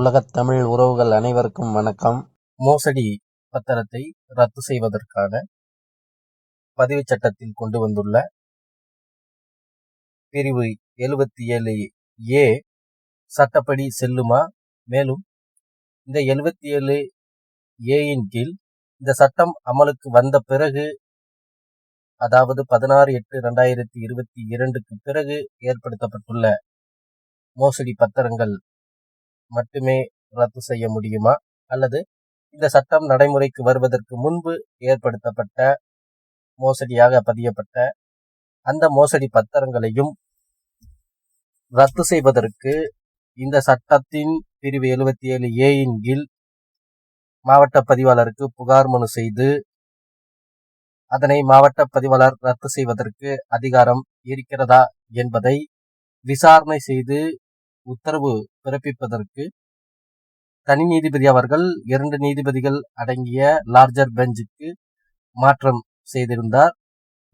உலகத் தமிழ் உறவுகள் அனைவருக்கும் வணக்கம். மோசடி பத்திரத்தை ரத்து செய்வதற்கான பதிவுச் சட்டத்தில் கொண்டு வந்துள்ள பிரிவு எழுபத்தி ஏழு ஏ சட்டப்படி செல்லுமா? மேலும் இந்த எழுபத்தி ஏழு ஏயின் கீழ் இந்த சட்டம் அமலுக்கு வந்த பிறகு அதாவது பதினாறு எட்டு ரெண்டாயிரத்தி இருபத்தி இரண்டுக்கு பிறகு ஏற்படுத்தப்பட்டுள்ள மோசடி பத்திரங்கள் மட்டுமே ரத்து செய்ய முடியுமா? அல்லது இந்த சட்டம் நடைமுறைக்கு வருவதற்கு முன்பு ஏற்படுத்தப்பட்ட மோசடியாக பதியப்பட்ட அந்த மோசடி பத்திரங்களையும் ரத்து செய்வதற்கு இந்த சட்டத்தின் பிரிவு எழுபத்தி ஏழு ஏயின் கீழ் மாவட்ட பதிவாளருக்கு புகார் மனு செய்து அதனை மாவட்ட பதிவாளர் ரத்து செய்வதற்கு அதிகாரம் இருக்கிறதா என்பதை விசாரணை செய்து உத்தரவு பிறப்பிப்பதற்கு தனி நீதிபதி அவர்கள் இரண்டு நீதிபதிகள் அடங்கிய லார்ஜர் பெஞ்சுக்கு மாற்றம் செய்திருந்தார்.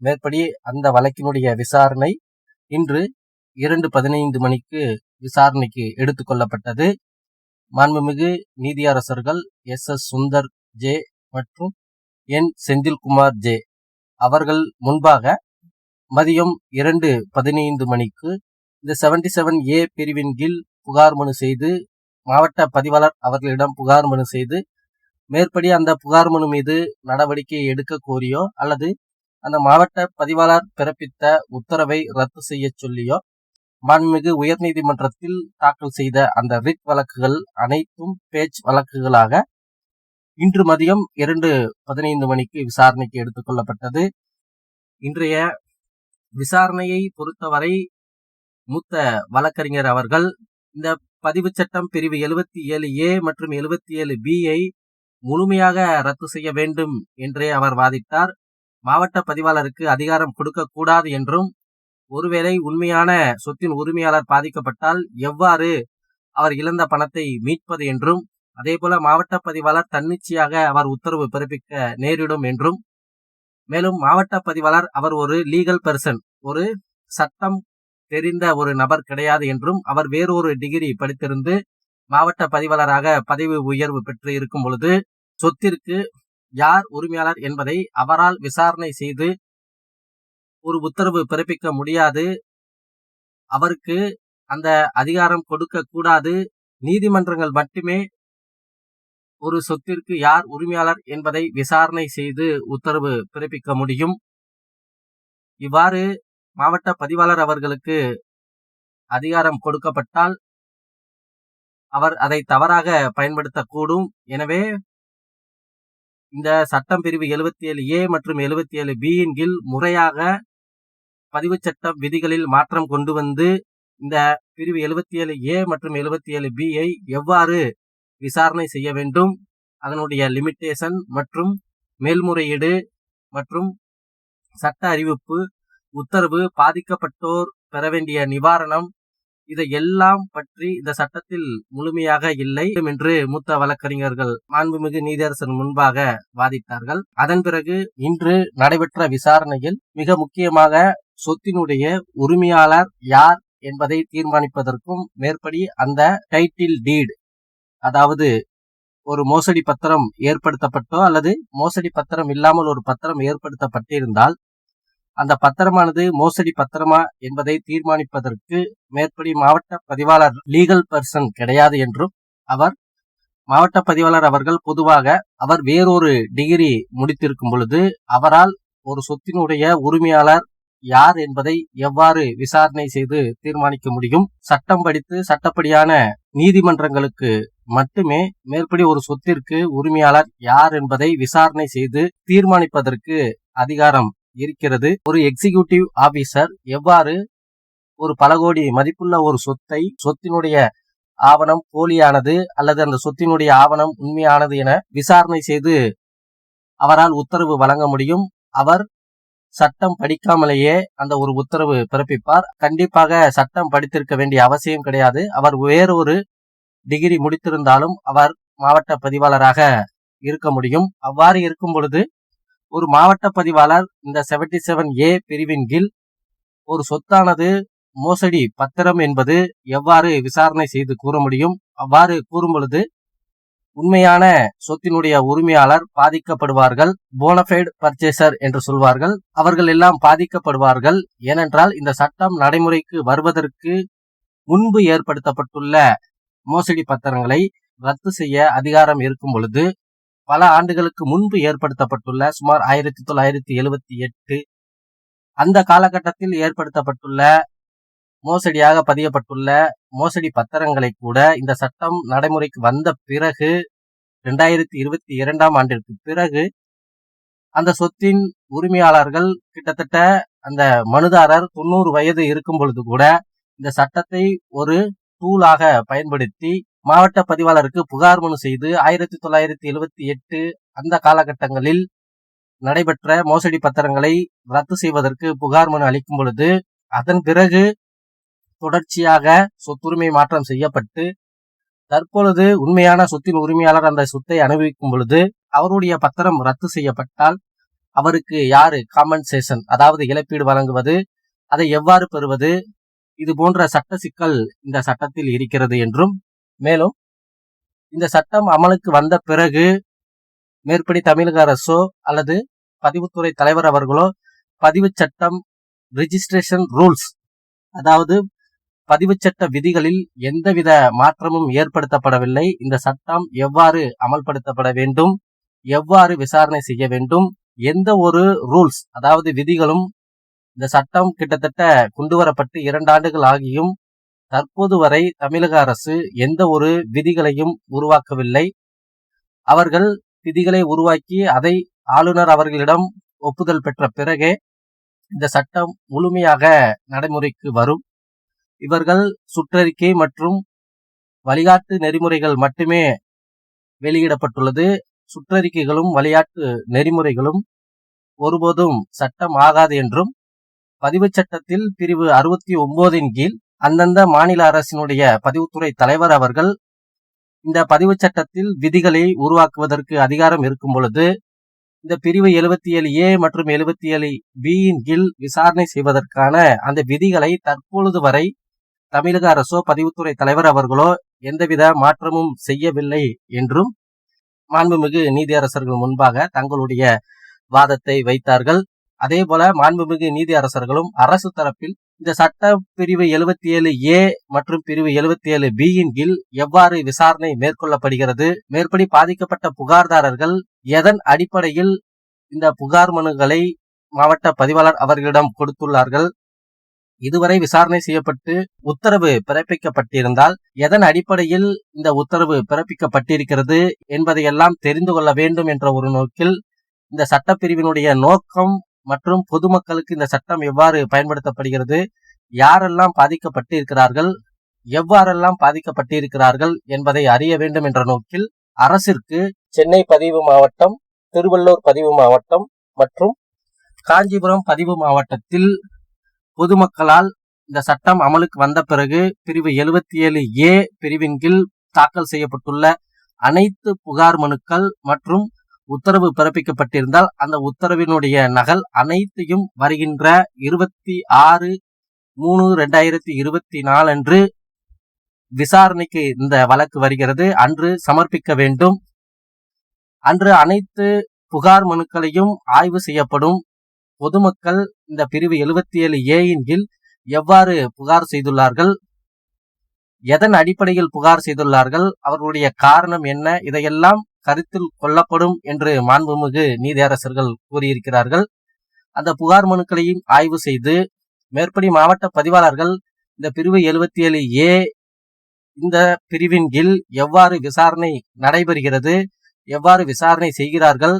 மேற்படி அந்த வழக்கினுடைய விசாரணை இன்று இரண்டு பதினைந்து மணிக்கு விசாரணைக்கு எடுத்துக்கொள்ளப்பட்டது மாண்புமிகு நீதியரசர்கள் எஸ். எஸ். சுந்தர் ஜே மற்றும் என். செந்தில்குமார் ஜே அவர்கள் முன்பாக மதியம் இரண்டு பதினைந்து மணிக்கு இந்த செவன்டி செவன் ஏ பிரிவின் கீழ் புகார் மனு செய்து மாவட்ட பதிவாளர் அவர்களிடம் புகார் மனு செய்து மேற்படி அந்த புகார் மனு மீது நடவடிக்கை எடுக்க கோரியோ அல்லது அந்த மாவட்ட பதிவாளர் பிறப்பித்த உத்தரவை ரத்து செய்ய சொல்லியோ மாண்புமிகு உயர்நீதிமன்றத்தில் தாக்கல் செய்த அந்த ரிட் வழக்குகள் அனைத்தும் பேச் வழக்குகளாக இன்று மதியம் இரண்டு பதினைந்து மணிக்கு விசாரணைக்கு எடுத்துக்கொள்ளப்பட்டது இன்றைய விசாரணையை பொறுத்தவரை மூத்த வழக்கறிஞர் அவர்கள் இந்த பதிவு சட்டம் பிரிவு எழுபத்தி ஏழு ஏ மற்றும் எழுபத்தி ஏழு பியை முழுமையாக ரத்து செய்ய வேண்டும் என்றே அவர் வாதிட்டார். மாவட்ட பதிவாளருக்கு அதிகாரம் கொடுக்கக்கூடாது என்றும் ஒருவேளை உண்மையான சொத்தின் உரிமையாளர் பாதிக்கப்பட்டால் எவ்வாறு அவர் இழந்த பணத்தை மீட்பது என்றும் அதேபோல மாவட்ட பதிவாளர் தன்னிச்சையாக அவர் உத்தரவு பிறப்பிக்க நேரிடும் என்றும் மேலும் மாவட்ட பதிவாளர் அவர் ஒரு லீகல் பர்சன் ஒரு சட்டம் தெரிந்த ஒரு நபர் கிடையாது என்றும் அவர் வேறொரு டிகிரி படித்திருந்து மாவட்ட பதிவாளராக பதவி உயர்வு பெற்று இருக்கும் பொழுது சொத்திற்கு யார் உரிமையாளர் என்பதை அவரால் விசாரணை செய்து ஒரு உத்தரவு பிறப்பிக்க முடியாது. அவருக்கு அந்த அதிகாரம் கொடுக்க கூடாது. நீதிமன்றங்கள் மட்டுமே ஒரு சொத்திற்கு யார் உரிமையாளர் என்பதை விசாரணை செய்து உத்தரவு பிறப்பிக்க முடியும். இவ்வாறு மாவட்ட பதிவாளர் அவர்களுக்கு அதிகாரம் கொடுக்கப்பட்டால் அவர் அதை தவறாக பயன்படுத்தக்கூடும். எனவே இந்த சட்டம் பிரிவு எழுபத்தி ஏழு ஏ மற்றும் எழுபத்தி ஏழு பியின் கீழ் முறையாக பதிவு சட்டம் விதிகளில் மாற்றம் கொண்டு வந்து இந்த பிரிவு எழுபத்தி ஏழு ஏ மற்றும் எழுபத்தி ஏழு பியை எவ்வாறு விசாரணை செய்ய வேண்டும் அதனுடைய லிமிட்டேஷன் மற்றும் மேல்முறையீடு மற்றும் சட்ட அறிவிப்பு உத்தரவு பாதிக்கப்பட்டோர் பெற வேண்டிய நிவாரணம் இதை எல்லாம் பற்றி இந்த சட்டத்தில் முழுமையாக இல்லை என்று மூத்த வழக்கறிஞர்கள் மாண்புமிகு நீதரசன் முன்பாக வாதிட்டார்கள். அதன் பிறகு இன்று நடைபெற்ற விசாரணையில் மிக முக்கியமாக சொத்தினுடைய உரிமையாளர் யார் என்பதை தீர்மானிப்பதற்கும் மேற்படி அந்த டைட்டில் டீட் அதாவது ஒரு மோசடி பத்திரம் ஏற்படுத்தப்பட்டோ அல்லது மோசடி பத்திரம் இல்லாமல் ஒரு பத்திரம் ஏற்படுத்தப்பட்டிருந்தால் அந்த பத்திரமானது மோசடி பத்திரமா என்பதை தீர்மானிப்பதற்கு மேற்படி மாவட்ட பதிவாளர் லீகல் பர்சன் கிடையாது என்றும் அவர் மாவட்ட பதிவாளர் அவர்கள் பொதுவாக அவர் வேறொரு டிகிரி முடித்திருக்கும் பொழுது அவரால் ஒரு சொத்தினுடைய உரிமையாளர் யார் என்பதை எவ்வாறு விசாரணை செய்து தீர்மானிக்க முடியும்? சட்டம் படித்து சட்டப்படியான நீதிமன்றங்களுக்கு மட்டுமே மேற்படி ஒரு சொத்திற்கு உரிமையாளர் யார் என்பதை விசாரணை செய்து தீர்மானிப்பதற்கு அதிகாரம் இருக்கிறது. ஒரு எக்ஸிகியூட்டிவ் ஆபீசர் எவ்வாறு ஒரு பல கோடி மதிப்புள்ள ஒரு சொத்தை சொத்தினுடைய ஆவணம் போலியானது அல்லது அந்த சொத்தினுடைய ஆவணம் உண்மையானது என விசாரணை செய்து அவரால் உத்தரவு வழங்க முடியும். அவர் சட்டம் படிக்காமலேயே அந்த ஒரு உத்தரவு பிறப்பிப்பார். கண்டிப்பாக சட்டம் படித்திருக்க வேண்டிய அவசியம் கிடையாது. அவர் வேறொரு டிகிரி முடித்திருந்தாலும் அவர் மாவட்ட பதிவாளராக இருக்க முடியும். அவ்வாறு இருக்கும் பொழுது ஒரு மாவட்ட பதிவாளர் இந்த செவன்டி செவன் ஏ பிரிவின் கீழ் ஒரு சொத்தானது மோசடி பத்திரம் என்பது எவ்வாறு விசாரணை செய்து கூற முடியும்? அவ்வாறு கூறும் பொழுது உண்மையான சொத்தினுடைய உரிமையாளர் பாதிக்கப்படுவார்கள் போனஃபைடு பர்ச்சேசர் என்று சொல்வார்கள். அவர்கள் எல்லாம் பாதிக்கப்படுவார்கள். ஏனென்றால் இந்த சட்டம் நடைமுறைக்கு வருவதற்கு முன்பு ஏற்படுத்தப்பட்டுள்ள மோசடி பத்திரங்களை ரத்து செய்ய அதிகாரம் இருக்கும் பொழுது பல ஆண்டுகளுக்கு முன்பு ஏற்படுத்தப்பட்டுள்ள சுமார் ஆயிரத்தி தொள்ளாயிரத்தி எழுவத்தி எட்டு அந்த காலகட்டத்தில் ஏற்படுத்தப்பட்டுள்ள மோசடியாக பதியப்பட்டுள்ள மோசடி பத்திரங்களை கூட இந்த சட்டம் நடைமுறைக்கு வந்த பிறகு இரண்டாயிரத்தி இருபத்தி இரண்டாம் ஆண்டிற்கு பிறகு அந்த சொத்தின் உரிமையாளர்கள் கிட்டத்தட்ட அந்த மனுதாரர் தொண்ணூறு வயது இருக்கும் பொழுது கூட இந்த சட்டத்தை ஒரு டூலாக பயன்படுத்தி மாவட்ட பதிவாளருக்கு புகார் மனு செய்து ஆயிரத்தி தொள்ளாயிரத்தி எழுபத்தி எட்டு அந்த காலகட்டங்களில் நடைபெற்ற மோசடி பத்திரங்களை ரத்து செய்வதற்கு புகார் மனு அளிக்கும் பொழுது அதன் பிறகு தொடர்ச்சியாக சொத்துரிமை மாற்றம் செய்யப்பட்டு தற்பொழுது உண்மையான சொத்தின் உரிமையாளர் அந்த சொத்தை அனுபவிக்கும் பொழுது அவருடைய பத்திரம் ரத்து செய்யப்பட்டால் அவருக்கு யாரு? காம்பன்சேஷன் அதாவது இழப்பீடு வழங்குவது அதை எவ்வாறு பெறுவது? இது போன்ற சட்ட சிக்கல் இந்த சட்டத்தில் இருக்கிறது என்றும் மேலும் இந்த சட்டம் அமலுக்கு வந்த பிறகு மேற்படி தமிழக அரசோ அல்லது பதிவுத்துறை தலைவர் அவர்களோ பதிவு சட்டம் ரிஜிஸ்ட்ரேஷன் ரூல்ஸ் அதாவது பதிவு சட்ட விதிகளில் எந்தவித மாற்றமும் ஏற்படுத்தப்படவில்லை. இந்த சட்டம் எவ்வாறு அமல்படுத்தப்பட வேண்டும் எவ்வாறு விசாரணை செய்ய வேண்டும் எந்த ஒரு ரூல்ஸ் அதாவது விதிகளும் இந்த சட்டம் கிட்டத்தட்ட கொண்டு வரப்பட்டு இரண்டு ஆண்டுகள் ஆகியும் தற்போது வரை தமிழக அரசு எந்த ஒரு விதிகளையும் உருவாக்கவில்லை. அவர்கள் விதிகளை உருவாக்கி அதை ஆளுநர் அவர்களிடம் ஒப்புதல் பெற்ற பிறகே இந்த சட்டம் முழுமையாக நடைமுறைக்கு வரும். இவர்கள் சுற்றறிக்கை மற்றும் வழிகாட்டு நெறிமுறைகள் மட்டுமே வெளியிடப்பட்டுள்ளது. சுற்றறிக்கைகளும் விளையாட்டு நெறிமுறைகளும் ஒருபோதும் சட்டம் ஆகாது என்றும் பதிவு சட்டத்தில் பிரிவு அறுபத்தி ஒன்பதின் கீழ் அந்தந்த மாநில அரசினுடைய பதிவுத்துறை தலைவர் அவர்கள் இந்த பதிவு சட்டத்தில் விதிகளை உருவாக்குவதற்கு அதிகாரம் இருக்கும் பொழுது இந்த பிரிவு எழுபத்தி ஏழு ஏ மற்றும் எழுபத்தி ஏழு பியின் கீழ் விசாரணை செய்வதற்கான அந்த விதிகளை தற்பொழுது வரை தமிழக அரசோ பதிவுத்துறை தலைவர் அவர்களோ எந்தவித மாற்றமும் செய்யவில்லை என்றும் மாண்புமிகு நீதியரசர்கள் முன்பாக தங்களுடைய வாதத்தை வைத்தார்கள். அதே போல மாண்புமிகு நீதியரசர்களும் அரசு தரப்பில் இந்த சட்ட பிரிவு எழுபத்தி ஏழு ஏ மற்றும் பிரிவு எழுபத்தி ஏழு பி யின் கீழ் எவ்வாறு விசாரணை மேற்கொள்ளப்படுகிறது? மேற்படி பாதிக்கப்பட்ட புகார்தாரர்கள் எதன் அடிப்படையில் இந்த புகார் மனுகளை மாவட்ட பதிவாளர் அவர்களிடம் கொடுத்துள்ளார்கள்? இதுவரை விசாரணை செய்யப்பட்டு உத்தரவு பிறப்பிக்கப்பட்டிருந்தால் எதன் அடிப்படையில் இந்த உத்தரவு பிறப்பிக்கப்பட்டிருக்கிறது என்பதையெல்லாம் தெரிந்து கொள்ள வேண்டும் என்ற ஒரு நோக்கில் இந்த சட்டப்பிரிவினுடைய நோக்கம் மற்றும் பொதுமக்களுக்கு இந்த சட்டம் எவ்வாறு பயன்படுத்தப்படுகிறது? யாரெல்லாம் பாதிக்கப்பட்டிருக்கிறார்கள்? எவ்வாறெல்லாம் பாதிக்கப்பட்டிருக்கிறார்கள் என்பதை அறிய வேண்டும் என்ற நோக்கில் அரசிற்கு சென்னை பதிவு மாவட்டம் திருவள்ளூர் பதிவு மாவட்டம் மற்றும் காஞ்சிபுரம் பதிவு மாவட்டத்தில் பொதுமக்களால் இந்த சட்டம் அமலுக்கு வந்த பிறகு பிரிவு எழுபத்தி ஏழு ஏ பிரிவின் கீழ் தாக்கல் செய்யப்பட்டுள்ள அனைத்து புகார் மனுக்கள் மற்றும் உத்தரவு பிறப்பிக்கப்பட்டிருந்தால் அந்த உத்தரவினுடைய நகல் அனைத்தையும் வருகின்ற இருபத்தி ஆறு மூணு ரெண்டாயிரத்தி இருபத்தி நாலு அன்று விசாரணைக்கு இந்த வழக்கு வருகிறது. அன்று சமர்ப்பிக்க வேண்டும். அன்று அனைத்து புகார் மனுக்களையும் ஆய்வு செய்யப்படும். பொதுமக்கள் இந்த பிரிவு எழுபத்தி ஏழு ஏயின் கீழ் எவ்வாறு புகார் செய்துள்ளார்கள்? எதன் அடிப்படையில் புகார் செய்துள்ளார்கள்? அவர்களுடைய காரணம் என்ன? இதையெல்லாம் கருத்தில் கொள்ளப்படும் என்று மாண்புமிகு நீதியரசர்கள் கூறியிருக்கிறார்கள். அந்த புகார் மனுக்களையும் ஆய்வு செய்து மேற்படி மாவட்ட பதிவாளர்கள் இந்த பிரிவு எழுபத்தி ஏழு ஏ இந்த பிரிவின் கீழ் எவ்வாறு விசாரணை நடைபெறுகிறது எவ்வாறு விசாரணை செய்கிறார்கள்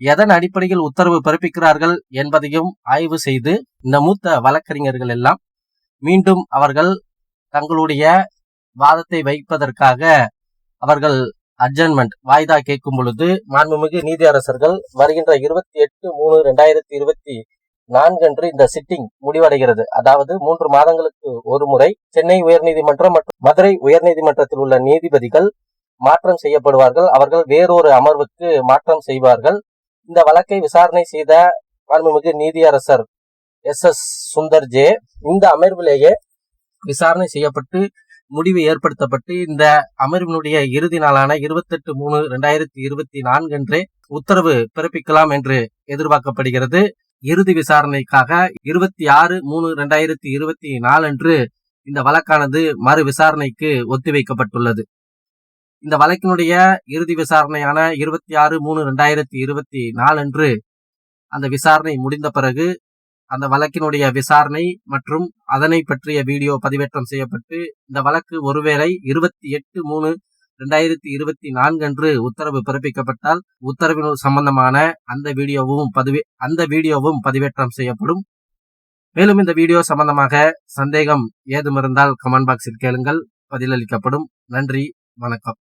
எதன் அடிப்படையில் உத்தரவு பிறப்பிக்கிறார்கள் என்பதையும் ஆய்வு செய்து இந்த மூத்த வழக்கறிஞர்கள் எல்லாம் மீண்டும் அவர்கள் தங்களுடைய வாதத்தை வைப்பதற்காக அவர்கள் அட்ஜன்மெண்ட் வாய்தா கேட்கும் பொழுது மாண்புமிகு நீதியரசர்கள் வருகின்ற இருபத்தி எட்டு மூணு ரெண்டாயிரத்தி இருபத்தி நான்கன்று இந்த சிட்டிங் முடிவடைகிறது. அதாவது மூன்று மாதங்களுக்கு ஒரு முறை சென்னை உயர்நீதிமன்றம் மற்றும் மதுரை உயர்நீதிமன்றத்தில் உள்ள நீதிபதிகள் மாற்றம் செய்யப்படுவார்கள். அவர்கள் வேறொரு அமர்வுக்கு மாற்றம் செய்வார்கள். இந்த வழக்கை விசாரணை செய்த மாண்புமிகு நீதியரசர் எஸ் எஸ் சுந்தர் ஜே இந்த அமர்விலேயே விசாரணை செய்யப்பட்டு முடிவு ஏற்படுத்தப்பட்டு இந்த அமர்வினுடைய இறுதி நாளான இருபத்தெட்டு மூணு ரெண்டாயிரத்தி இருபத்தி நான்கு அன்றே உத்தரவு பிறப்பிக்கலாம் என்று எதிர்பார்க்கப்படுகிறது. இறுதி விசாரணைக்காக இருபத்தி ஆறு மூணு ரெண்டாயிரத்தி இருபத்தி நாலு அன்று இந்த வழக்கானது மறு விசாரணைக்கு ஒத்திவைக்கப்பட்டுள்ளது. இந்த வழக்கினுடைய இறுதி விசாரணையான இருபத்தி ஆறு மூணு ரெண்டாயிரத்தி இருபத்தி நாலு அன்று அந்த விசாரணை முடிந்த பிறகு அந்த வழக்கினுடைய விசாரணை மற்றும் அதனை பற்றிய வீடியோ பதிவேற்றம் செய்யப்பட்டு இந்த வழக்கு ஒருவேளை இருபத்தி எட்டு மூணு ரெண்டாயிரத்தி இருபத்தி நான்கு அன்று உத்தரவு பிறப்பிக்கப்பட்டால் உத்தரவின் சம்பந்தமான அந்த வீடியோவும் பதிவே அந்த வீடியோவும் பதிவேற்றம் செய்யப்படும். மேலும் இந்த வீடியோ சம்பந்தமாக சந்தேகம் ஏதும் இருந்தால் கமெண்ட் பாக்ஸில் கேளுங்கள். பதிலளிக்கப்படும். நன்றி. வணக்கம்.